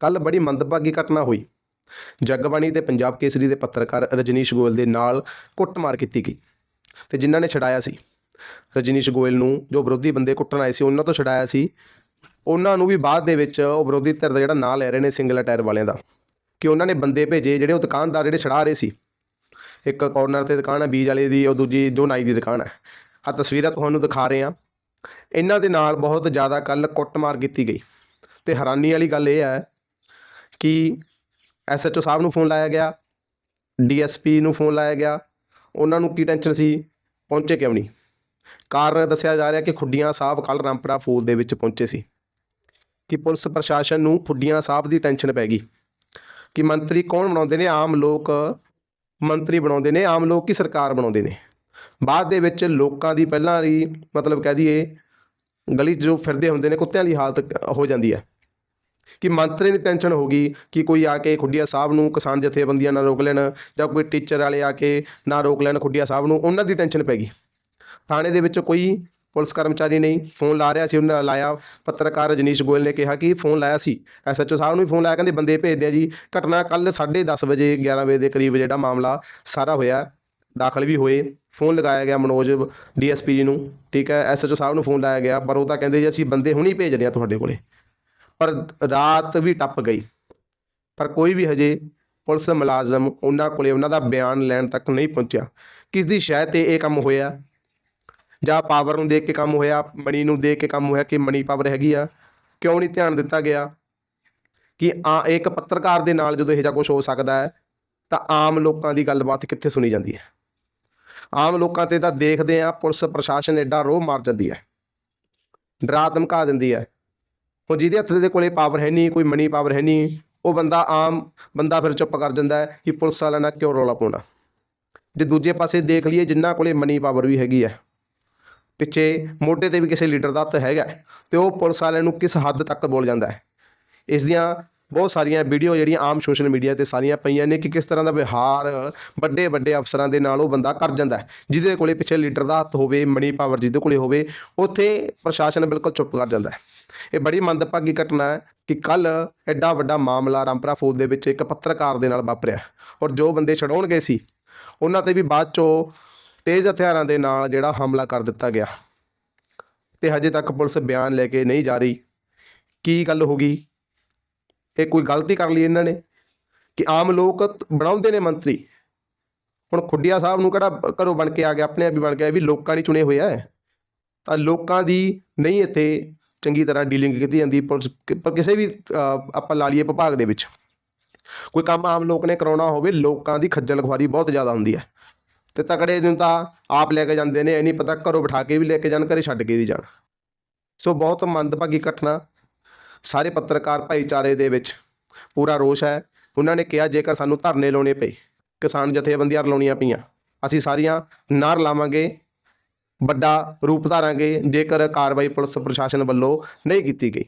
ਕੱਲ ਬੜੀ ਮੰਦਭਾਗੀ ਘਟਨਾ ਹੋਈ। ਜਗਬਾਣੀ ਤੇ ਪੰਜਾਬ ਕੇਸਰੀ ਦੇ ਪੱਤਰਕਾਰ ਰਜਨੀਸ਼ ਗੋਇਲ ਦੇ ਨਾਲ ਕੁੱਟਮਾਰ ਕੀਤੀ ਗਈ ਤੇ ਜਿਨ੍ਹਾਂ ਨੇ ਛਡਾਇਆ ਸੀ। ਰਜਨੀਸ਼ ਗੋਇਲ ਨੂੰ ਜੋ ਵਿਰੋਧੀ ਬੰਦੇ ਕੁੱਟਣ ਆਏ ਸੀ, ਉਹਨਾਂ ਤੋਂ ਛਡਾਇਆ ਸੀ। ਉਹਨਾਂ ਨੂੰ ਵੀ ਬਾਅਦ ਦੇ ਵਿੱਚ ਉਹ ਵਿਰੋਧੀ ਧਿਰ ਦਾ ਜਿਹੜਾ ਨਾਂ ਲੈ ਰਹੇ ਨੇ ਸਿੰਗਲ ਟਾਇਰ ਵਾਲਿਆਂ ਦਾ ਕਿ ਉਹਨਾਂ ਨੇ ਬੰਦੇ ਭੇਜੇ ਜਿਹੜੇ ਉਹ ਦੁਕਾਨਦਾਰ ਜਿਹੜੇ ਛਡਾ ਰਹੇ ਸੀ। ਇੱਕ ਕਾਰਨਰ ਤੇ ਦੁਕਾਨ ਹੈ ਬੀਜ ਵਾਲੇ ਦੀ, ਉਹ ਦੂਜੀ ਜੋ ਨਾਈ ਦੀ ਦੁਕਾਨ ਹੈ ਆ ਤਸਵੀਰਾਂ ਤੁਹਾਨੂੰ ਦਿਖਾ ਰਹੇ ਹਾਂ। ਇਹਨਾਂ ਦੇ ਨਾਲ ਬਹੁਤ ਜ਼ਿਆਦਾ ਕੱਲ ਕੁੱਟਮਾਰ ਕੀਤੀ ਗਈ ਤੇ ਹੈਰਾਨੀ ਵਾਲੀ ਗੱਲ ਇਹ ਹੈ ਕਿ ਐਸਐਚਓ ਸਾਹਿਬ ਨੂੰ ਫੋਨ ਲਾਇਆ ਗਿਆ ਡੀਐਸਪੀ ਨੂੰ ਫੋਨ ਲਾਇਆ ਗਿਆ, ਉਹਨਾਂ ਨੂੰ ਕੀ ਟੈਨਸ਼ਨ ਸੀ? ਪਹੁੰਚੇ ਕਿਉਂ ਨਹੀਂ? ਕਾਰਨ ਦੱਸਿਆ ਜਾ ਰਿਹਾ ਕਿ ਖੁੱਡੀਆਂ ਸਾਹਿਬ ਕੱਲ ਰਾਮਪੁਰਾ ਫੂਲ ਦੇ ਵਿੱਚ ਪਹੁੰਚੇ ਸੀ। ਕਿ ਪੁਲਿਸ ਪ੍ਰਸ਼ਾਸਨ ਨੂੰ ਖੁੱਡੀਆਂ ਸਾਹਿਬ ਦੀ ਟੈਨਸ਼ਨ ਪੈ ਗਈ। ਕਿ ਮੰਤਰੀ ਕੌਣ ਬਣਾਉਂਦੇ ਨੇ? ਆਮ ਲੋਕ ਮੰਤਰੀ ਬਣਾਉਂਦੇ ਨੇ, ਆਮ ਲੋਕ ਕੀ ਸਰਕਾਰ ਬਣਾਉਂਦੇ ਨੇ? ਬਾਅਦ ਦੇ ਵਿੱਚ ਲੋਕਾਂ ਦੀ ਪਹਿਲਾਂ ਵਾਲੀ ਮਤਲਬ ਕਹਿ ਦਈਏ, ਗਲੀ 'ਚ ਜੋ ਫਿਰਦੇ ਹੁੰਦੇ ਨੇ, ਕੁੱਤਿਆਂ ਦੀ ਹਾਲਤ ਹੋ ਜਾਂਦੀ ਹੈ। ਕਿ ਮੰਤਰੀ ਦੀ ਟੈਨਸ਼ਨ ਹੋ ਗਈ ਕਿ ਕੋਈ ਆ ਕੇ ਖੁੱਡੀਆ ਸਾਹਿਬ ਨੂੰ ਕਿਸਾਨ ਜਥੇਬੰਦੀਆਂ ਨਾਲ ਰੋਕ ਲੈਣ ਜਾਂ ਕੋਈ ਟੀਚਰ ਵਾਲੇ ਆ ਕੇ ਨਾ ਰੋਕ ਲੈਣ ਖੁੱਡੀਆ ਸਾਹਿਬ ਨੂੰ, ਉਹਨਾਂ ਦੀ ਟੈਨਸ਼ਨ ਪੈ ਗਈ। ਥਾਣੇ ਦੇ ਵਿੱਚ ਕੋਈ ਪੁਲਿਸ ਕਰਮਚਾਰੀ ਨਹੀਂ, ਫੋਨ ਲਾ ਰਿਹਾ ਸੀ, ਉਹਨਾਂ ਲਾਇਆ, ਪੱਤਰਕਾਰ ਰਜਨੀਸ਼ ਗੋਇਲ ਨੇ ਕਿਹਾ ਕਿ ਫੋਨ ਲਾਇਆ ਸੀ। ਐਸਐਚਓ ਸਾਹਿਬ ਨੂੰ ਵੀ ਫੋਨ ਲਾਇਆ, ਕਹਿੰਦੇ ਬੰਦੇ ਭੇਜਦੇ ਆ ਜੀ, ਘਟਨਾ ਕੱਲ 10:30 ਵਜੇ 11 ਵਜੇ ਦੇ ਕਰੀਬ ਜਿਹੜਾ ਮਾਮਲਾ ਸਾਰਾ ਹੋਇਆ, ਦਾਖਲ ਵੀ ਹੋਏ, ਫੋਨ ਲਗਾਇਆ ਗਿਆ ਮਨੋਜ ਡੀਐਸਪੀ ਜੀ ਨੂੰ, ਠੀਕ ਹੈ ਐਸਐਚਓ ਸਾਹਿਬ ਨੂੰ ਫੋਨ ਲਾਇਆ ਗਿਆ, ਪਰ ਉਹ ਤਾਂ ਕਹਿੰਦੇ ਜੀ, ਅਸੀਂ ਬੰਦੇ ਹੁਣੀ ਭੇਜ ਰਹੇ ਹਾਂ ਤੁਹਾਡੇ ਕੋਲੇ। ਪਰ ਰਾਤ ਵੀ ਟੱਪ ਗਈ। ਪਰ ਕੋਈ ਵੀ ਹਜੇ ਪੁਲਿਸ ਮੁਲਾਜ਼ਮ ਉਹਨਾਂ ਕੋਲੇ ਉਹਨਾਂ ਦਾ ਬਿਆਨ ਲੈਣ ਤੱਕ ਨਹੀਂ ਪਹੁੰਚਿਆ। ਕਿਸ ਦੀ ਸ਼ਾਇਦ ਤੇ ਇਹ ਕੰਮ ਹੋਇਆ? ਜਾਂ ਪਾਵਰ ਨੂੰ ਦੇਖ ਕੇ ਕੰਮ ਹੋਇਆ? ਮਣੀ ਨੂੰ ਦੇਖ ਕੇ ਕੰਮ ਹੋਇਆ ਕਿ ਮਣੀ ਪਾਵਰ ਹੈਗੀ ਆ? ਕਿਉਂ ਨਹੀਂ ਧਿਆਨ ਦਿੱਤਾ ਗਿਆ? ਕਿ ਆ ਇੱਕ ਪੱਤਰਕਾਰ ਦੇ ਨਾਲ ਜਦੋਂ ਇਹੋ ਜਿਹਾ ਕੁਝ ਹੋ ਸਕਦਾ ਹੈ, ਤਾਂ ਆਮ ਲੋਕਾਂ ਦੀ ਗੱਲਬਾਤ ਕਿੱਥੇ ਸੁਣੀ ਜਾਂਦੀ ਹੈ? ਆਮ ਲੋਕਾਂ ਤੇ ਤਾਂ ਦੇਖਦੇ ਆ ਪੁਲਿਸ ਪ੍ਰਸ਼ਾਸਨ ਐਡਾ ਰੋਹ ਮਾਰ ਜਾਂਦੀ ਹੈ। ਡਰਾ ਧਮਕਾ ਦਿੰਦੀ ਹੈ। ਹੁਣ ਜਿਹਦੇ ਹੱਥ ਦੇ ਕੋਲੇ ਪਾਵਰ ਹੈ ਨਹੀਂ ਕੋਈ ਮਨੀ ਪਾਵਰ ਹੈ ਨਹੀਂ ਉਹ ਬੰਦਾ ਆਮ ਬੰਦਾ ਫਿਰ ਚੁੱਪ ਕਰ ਜਾਂਦਾ ਹੈ ਕਿ ਪੁਲਿਸ ਵਾਲਿਆਂ ਨਾਲ ਕਿਉਂ ਰੌਲਾ ਪਾਉਣਾ। ਜੇ ਦੂਜੇ ਪਾਸੇ ਦੇਖ ਲਈਏ ਜਿਨ੍ਹਾਂ ਕੋਲੇ ਮਨੀ ਪਾਵਰ ਵੀ ਹੈਗੀ ਹੈ ਪਿੱਛੇ ਮੋਢੇ ਤੇ ਵੀ ਕਿਸੇ ਲੀਡਰ ਦਾ ਹੱਥ ਹੈਗਾ ਹੈ, ਤੇ ਉਹ ਪੁਲਿਸ ਵਾਲਿਆਂ ਨੂੰ ਕਿਸ ਹੱਦ ਤੱਕ ਬੋਲ ਜਾਂਦਾ ਹੈ। ਇਸ ਦੀਆਂ ਬਹੁਤ ਸਾਰੀਆਂ ਵੀਡੀਓ ਜਿਹੜੀਆਂ ਆਮ ਸੋਸ਼ਲ ਮੀਡੀਆ ਤੇ ਸਾਰੀਆਂ ਪਈਆਂ ਨੇ ਕਿ ਕਿਸ ਤਰ੍ਹਾਂ ਦਾ ਵਿਹਾਰ ਵੱਡੇ ਵੱਡੇ ਅਫਸਰਾਂ ਦੇ ਨਾਲ ਉਹ ਬੰਦਾ ਕਰ ਜਾਂਦਾ ਜਿਹਦੇ ਕੋਲੇ ਪਿੱਛੇ ਲੀਡਰ ਦਾ ਹੱਥ ਹੋਵੇ ਮਨੀ ਪਾਵਰ ਜਿਹਦੇ ਕੋਲੇ ਹੋਵੇ ਉੱਥੇ ਪ੍ਰਸ਼ਾਸਨ ਬਿਲਕੁਲ ਚੁੱਪ ਕਰ ਜਾਂਦਾ ਹੈ। ਇਹ ਬੜੀ ਮੰਦਭਾਗੀ ਘਟਨਾ ਹੈ ਕਿ ਕੱਲ ਐਡਾ ਵੱਡਾ ਮਾਮਲਾ ਰਾਮਪਰਾ ਫੂਲ ਦੇ ਵਿੱਚ ਇੱਕ ਪੱਤਰਕਾਰ ਦੇ ਨਾਲ ਵਾਪਰਿਆ ਔਰ ਜੋ ਬੰਦੇ ਛਡਾਉਣ ਗਏ ਸੀ, ਉਹਨਾਂ ਤੇ ਵੀ ਬਾਅਦ ਚੋਂ ਤੇਜ਼ ਹਥਿਆਰਾਂ ਦੇ ਨਾਲ ਜਿਹੜਾ ਹਮਲਾ ਕਰ ਦਿੱਤਾ ਗਿਆ। ਤੇ ਹਜੇ ਤੱਕ ਪੁਲਿਸ ਬਿਆਨ ਲੈ ਕੇ ਨਹੀਂ ਜਾ ਰਹੀ ਕੀ ਗੱਲ ਹੋ ਗਈ। ਇਹ ਕੋਈ ਗਲਤੀ ਕਰ ਲਈ ਇਹਨਾਂ ਨੇ ਕਿ ਆਮ ਲੋਕ ਬਣਾਉਂਦੇ ਨੇ ਮੰਤਰੀ। ਹੁਣ ਖੁੱਡੀਆ ਸਾਹਿਬ ਨੂੰ ਕਿਹੜਾ ਘਰੋਂ ਬਣ ਕੇ ਆ ਗਿਆ, ਆਪਣੇ ਆਪ ਹੀ ਬਣ ਗਿਆ, ਇਹ ਵੀ ਲੋਕਾਂ ਨੇ ਚੁਣੇ ਹੋਇਆ ਹੈ ਤਾਂ ਲੋਕਾਂ ਦੀ ਨਹੀਂ ਇੱਥੇ ਚੰਗੀ ਤਰ੍ਹਾਂ ਡੀਲਿੰਗ ਕੀਤੀ ਜਾਂਦੀ, ਪੁਲਿਸ ਪਰ ਕਿਸੇ ਵੀ ਆਪਾਂ ਲਾ ਲਈਏ ਵਿਭਾਗ ਦੇ ਵਿੱਚ, ਕੋਈ ਕੰਮ ਆਮ ਲੋਕ ਨੇ ਕਰਾਉਣਾ ਹੋਵੇ, ਲੋਕਾਂ ਦੀ ਖੱਜਲ ਖੁਆਰੀ ਬਹੁਤ ਜ਼ਿਆਦਾ ਹੁੰਦੀ ਹੈ। ਤੇ ਤਕੜੇ ਨੂੰ ਤਾਂ ਆਪ ਲੈ ਕੇ ਜਾਂਦੇ ਨੇ, ਇਹ ਨਹੀਂ ਪਤਾ ਘਰੋਂ ਬਿਠਾ ਕੇ ਵੀ ਲੈ ਕੇ ਜਾਣ, ਘਰੇ ਛੱਡ ਕੇ ਵੀ ਜਾਣ। ਸੋ ਬਹੁਤ ਮੰਦਭਾਗੀ ਘਟਨਾ, ਸਾਰੇ ਪੱਤਰਕਾਰ ਭਾਈਚਾਰੇ ਦੇ ਵਿੱਚ ਪੂਰਾ ਰੋਸ਼ ਹੈ। ਉਹਨਾਂ ਨੇ ਕਿਹਾ, ਜੇਕਰ ਸਾਨੂੰ ਧਰਨੇ ਲਾਉਣੇ ਪਏ, ਕਿਸਾਨ ਜਥੇਬੰਦੀਆਂ ਲਾਉਣੀਆਂ ਪਈਆਂ, ਅਸੀਂ ਸਾਰੀਆਂ ਨਾਰ ਲਾਵਾਂਗੇ ਵੱਡਾ ਰੂਪ ਧਾਰਾਂਗੇ ਜੇਕਰ ਕਾਰਵਾਈ ਪੁਲਿਸ ਪ੍ਰਸ਼ਾਸਨ ਵੱਲੋਂ ਨਹੀਂ ਕੀਤੀ ਗਈ।